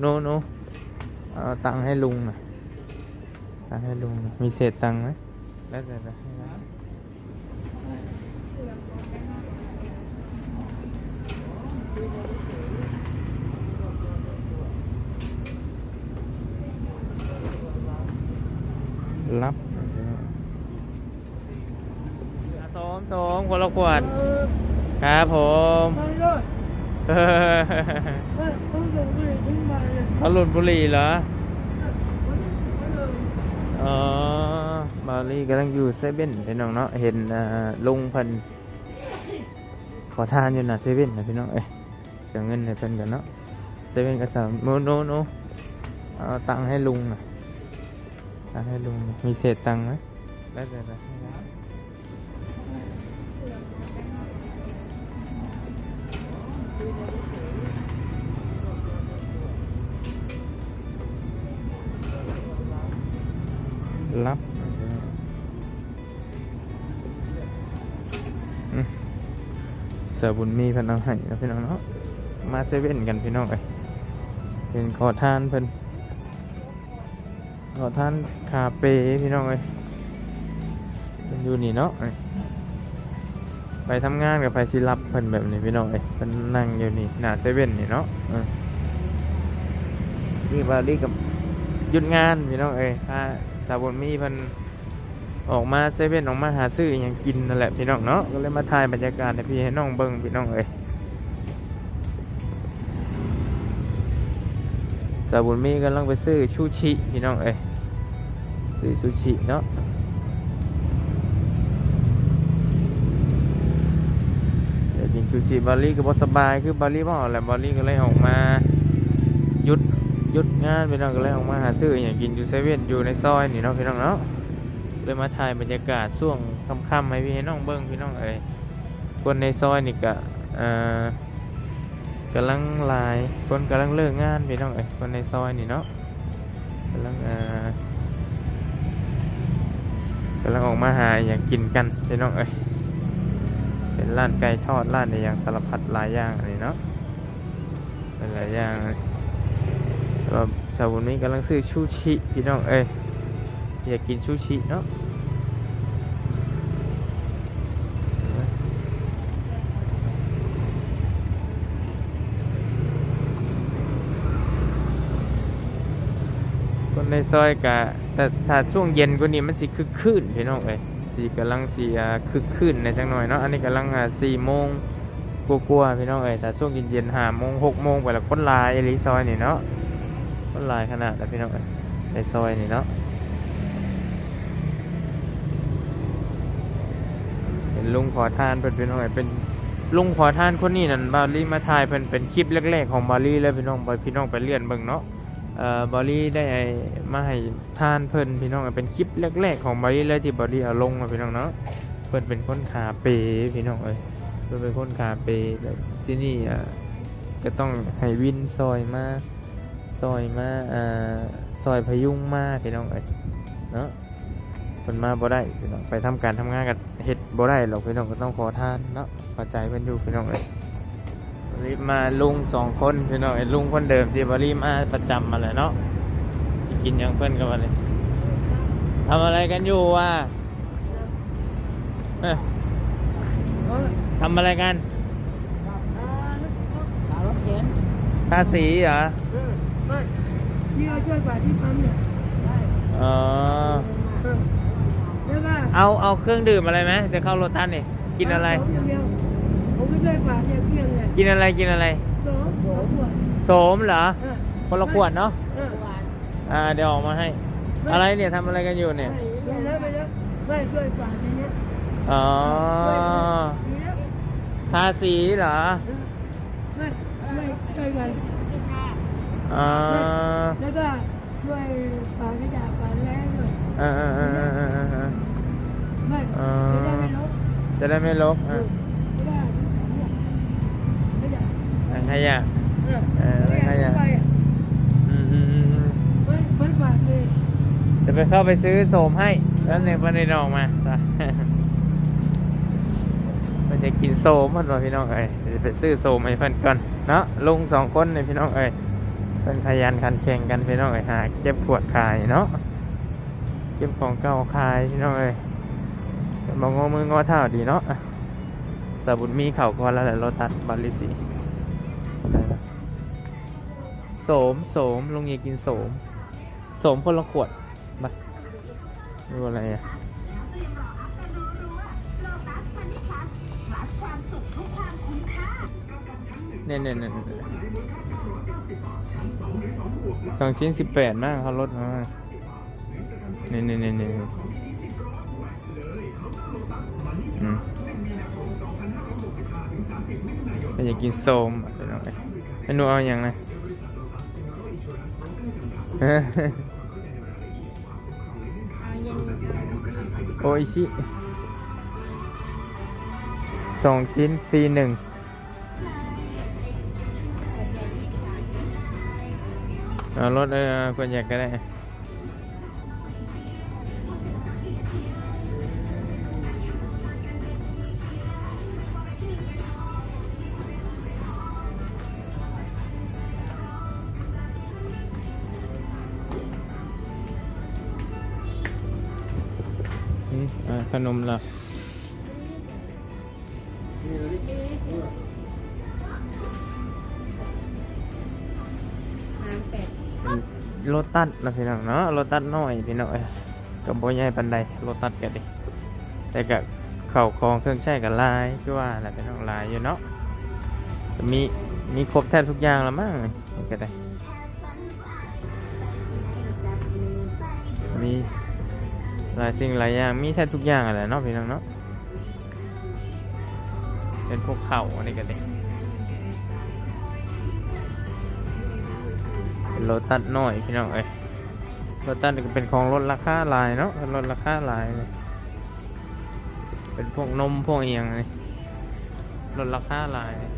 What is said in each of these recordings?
โนโนเอาตังค์ให้ลุงหน่อยตังค์ให้ลุงน่อยมีเศษตังค์ไหมแล้วแต่จะให้นะรับสมสมคนละขวด ครับผม เขาหลุดบุหรี่เหรอไม่เลยอ๋อบาลีกำลังอยู่เซเว่นพี่น้องเนาะ เห็นลุงเพิ่นขอทานอยู่นะเซเว่นนะพี่น้อง เอ้ยจะเงินให้เพิ่นกันเนาะ เซเว่นก็สามโนโนโนเอาตังให้ลุงน่อยตังให้ลุง มีเศษตังไหมได้แต่ละให้นะ รับเสือบุญมีเพิ่นเอาให้นะพี่น้องเนาะ มาเซเว่นกันพี่น้องเอ้ยเป็นขอทานเพิ่นขอทานคาเฟ่พี่น้องเอ้ยเป็นอยู่นี่เนาะ ไปทำงานกับไปสิรับเพิ่นแบบนี้พี่น้องเอ้ยเพิ่นนั่งอยู่นี่หน้าเซเว่นนี่เนาะเออนี่บาลีกับหยุดงานพี่น้องเอ้ยถ้าสาวบนมีเพิ่นออกมาเซเว่นออกมาหาซื้ออหยังกินนั่นแหละพี่น้องเนาะก็เลยมาถ่ายบรรยากาศให้พี่ให้น้องเบิ่งพี่น้องเอ้ยสาวบุญมีกำลังไปซื้อชูชิพี่น้องเอ้ยซื้อชูชิเนาะ เดี๋ยวกินชูชิบาลีก็บสบายคือบาลีบ่แหละบาลีก็เลยออกมาหยุดหยุดงานพี่น้องก็เลยออกมาหาซื้ออย่างกินอยู่เซเว่นอยู่ในซอยนี่เนาะพี่น้องเนาะเลยมาถ่ายบรรยากาศช่วงค่ำๆให้พี่น้องเบิ้งพี่น้องเอ้ยคนในซอยนี่ก็เอ่อกำลังลายคนกำลังเลิกงานพี่น้องเอ้ยคนในซอยนี่เนาะกำลังเอ่อกำลังออกมาหาอย่างกินกันพี่น้องเอ้ย ร้านไก่ทอดร้านในอย่างสารพัดหลายอย่างอันนี้เนาะหลายอย่างก็สาวบุญนี้กำลังซื้อชูชิพี่น้องเอ้ยอยากกินชูชิเนาะคนในซอยกะแต่ถ้าช่วงเย็นกว่านี้มันสิคึกคืนพี่น้องเอ้ย สีกำลังสีอ่คึกคืนในจังหน่อยเนาะอันนี้กำลังสี่โมงกลัวๆพี่น้องเอ้ยแต่ช่วงเย็นๆห้าโมงหกโมงไปแล้วคนลายอลีซอยนี่เนาะคนลายขนาดแล้วพี่น้องเอ้ยในซอยนี่เนาะเป็นลุงขอทานเพิ่นพี่น้องเอ้ยเป็นลุงขอทานคนนี้นั่นบาลีมาถ่ายเพิ่นเป็นคลิปแรกๆของบาลีเลยพี่น้องไปพี่น้องไปเลื่อนเบิ่งเนาะ เอ่อบอลี่ได้มาให้ทานเพิ่นพี่น้องเป็นคลิปแรกๆของบอลี่เลยที่บอลี่เอาลงมาพี่น้องเนาะเพิ่นเป็นคนขาเปพี่น้องเอ้ยเพิ่นเป็นคนขาเปแบบที่นี่อะก็ต้องให้วินซอยมาซอยมาอ่าซอยพยุงมาพี่น้องเอ้ยเนาะเพิ่นมาบ่ได้พี่น้องไปทำการทำงานกันเฮ็ดบ่ได้หรอกพี่น้องก็ต้องขอทานเนาะเข้าใจเพิ่นอยู่พี่น้องเอ้ย บริมาลุงสองคนพี่น้องไอ้ลุงคนเดิมที่บริมาประจำมาเลยเนาะสิกินหยังเพื่อนกันมาเลยทำอะไรกันอยู่วะเอ้ยเออทำอะไรกันขารถเข็นทาสีเหรอเออไม่นี่เอาช่วยป่าที่ปั๊มเนี่ยอ๋อเออแล้วก็เอาเอาเครื่องดื่มอะไรไหมจะเข้ารถท่านนี่กินอะไร ผมอย่างเดียวผมก็ช่วยป่าเนี่ยเพียงเนี่ยกินอะไรกินอะไร สองสองขวดโสมเหรอเออคนละขวดเนาะเอออ่าเดี๋ยวออกมาให้ อะไรเนี่ยทำอะไรกันอยู่เนี่ยไปแล้วไปแล้วไม่ช่วยป่าในเนี้ยอ๋อ ดีแล้วทาสีเหรอเออไม่ไม่ช่วยกันอ๋อแล้วก็ช่วยป่าขยะป่าแล้ด้วยเออเออเออเออเออเออไม่อ๋อจะได้ไม่ลบจะได้ไม่ลบเออะ ถังขยะเออเออไม่ไม่ได้ได้ไปอะอืมอืมอืมอืมไม่ไม่าดเลยจะไปเข้าไปซื้อโสมให้แล้วเนี่ยมันได้ดอกมาจะมันจะกินโสมมันวะพี่น้องเอ้ยเดี๋ยวไปซื้อโสมให้เพื่อนก่อนเนาะลุงสองคนเนี่ยพี่น้องเอ้ยเป็นขยันขันแข่งกันพี่น้องเอ้ยหาเก็บขวดขายเนาะเก็บของเก่าขายพี่น้องเอ้ยบองงอมืองอเท้าดีเนาะสาบุญมีเข่าก่อนแล้วแหละรถตัดบาลิสี โสมโสมลงเยกินโสมโสมคนละขวดมาดูอะไรอะเนี่ยเนี่ยเนี่ยสองชิ้นสิบแปดมากเขาลดมาเนี่ยเนี่ยเนี่ยเนี่ยอืมอยากกินโสมอะเป็นไงเมนูเอาอย่างนะ โออิชิสองชิ้นฟรีหนึ่งเอารถเออคนอยากก็ได้ นมล่ะน้ำเป็ดเป็นโรตัสนะพี่น้องเนาะโรตัสน้อยพี่น้องเอ้ยกับโบใหญ่ปันใดโรตัสกันดิแต่กับเข่าวของเครื่องใช้กับลายคือว่าอะไรพี่น้องลายอยู่เนาะแต่มีมีครบแทบทุกอย่างแล้วมั้งนี่ก็ได้มี หลายสิ่งหลายอย่างมีแทบทุกอย่างอะไรเนาะพี่น้องเนาะเป็นพวกเข่าอันนี้ก็ได้เป็นรถตัดน้อยพี่น้องเอ้ยรถตัดนี่ก็เป็นของลดราคาลายเนาะลดราคาลายเลยเป็นพวกนมพวกอหย่างเลยลดราคาลายเลย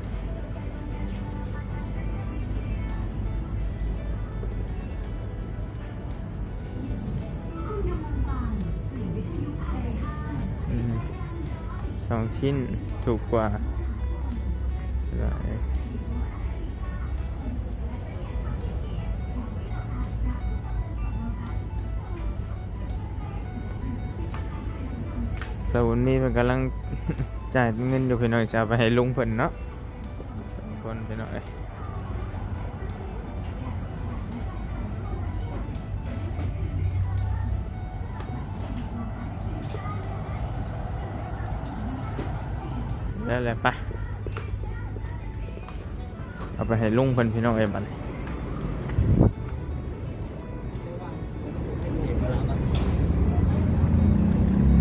สองชิ้นถูกกว่าหลายสวุนนี่มันกำลังจ่ายเงินอยู่พี่น้อยจะเอาไปให้ลุงเพิ่นเนาะคนพี่น้อย ได้เลยปะเอาไปให้ลุงเพิ่นพี่น้องเอ้ยบัดนี้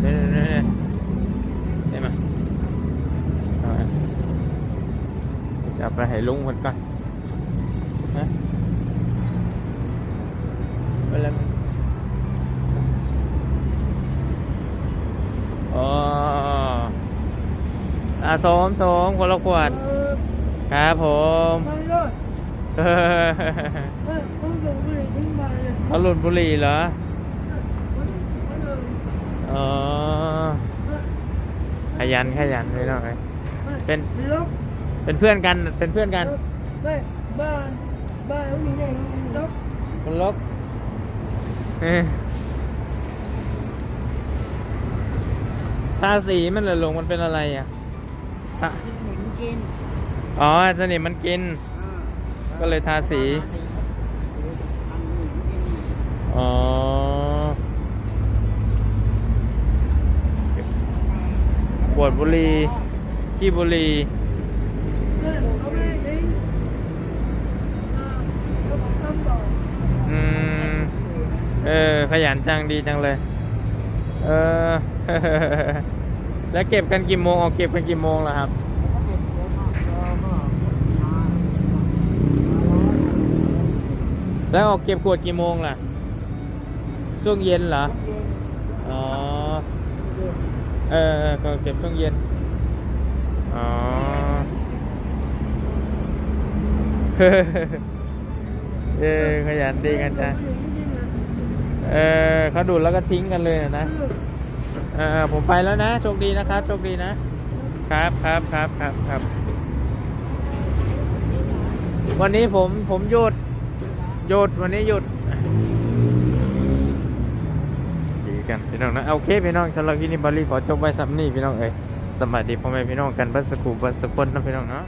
เด้เด้เด้ไปจะไปให้ลุงเพิ่นก่อนฮะไปแล้วอ๋อ อาสมสมคนละขวด ครับผมเลยเออเออต้องลงไปเลยขึ้นมาเลยเขาหลุดบุหรี่เหรอไม่เลยอ๋อ ขยันขยันไปหน่อย เป็นเป็นเพื่อนกัน เป็นเพื่อนกันไม่บ้านบ้านเขาอยู่ไหนลบคนลกเอ้ยทาสีมันเหรอลงมันเป็นอะไรอะ ทาเหม็นกินอ๋อสนิมมันกิน ก็เลยทาสี อ๋อ ปวดบุหรี่ขี้บุหรี่เขาไม่ได้เขาทำต่ออืม เออ ขยันจังดีจังเลย เออ แล้วเก็บกันกี่โมงออกเก็บกันกี่โมงล่ะครับ แล้วออกเก็บขวดกี่โมงล่ะ ช่วงเย็นเหรอ อ๋อ เออเออก็เก็บช่วงเย็น อ๋อเออขยันดีกันจ้ะเออเขาดูดแล้วก็ทิ้งกันเลยนะ เออผมไปแล้วนะโชคดีนะครับโชคดีนะครับครับครับครับครับ วันนี้ผมผมหยุดหยุดวันนี้หยุดดีกันพี่น้องนะโอเคพี่น้องสำหรับที่นี่บอลลี่ขอจบไว้สับนี่พี่น้องเอ้ยสวัสดีพ่อแม่พี่น้องกันเบัสกูเบัสกุลนะพี่น้องเนาะ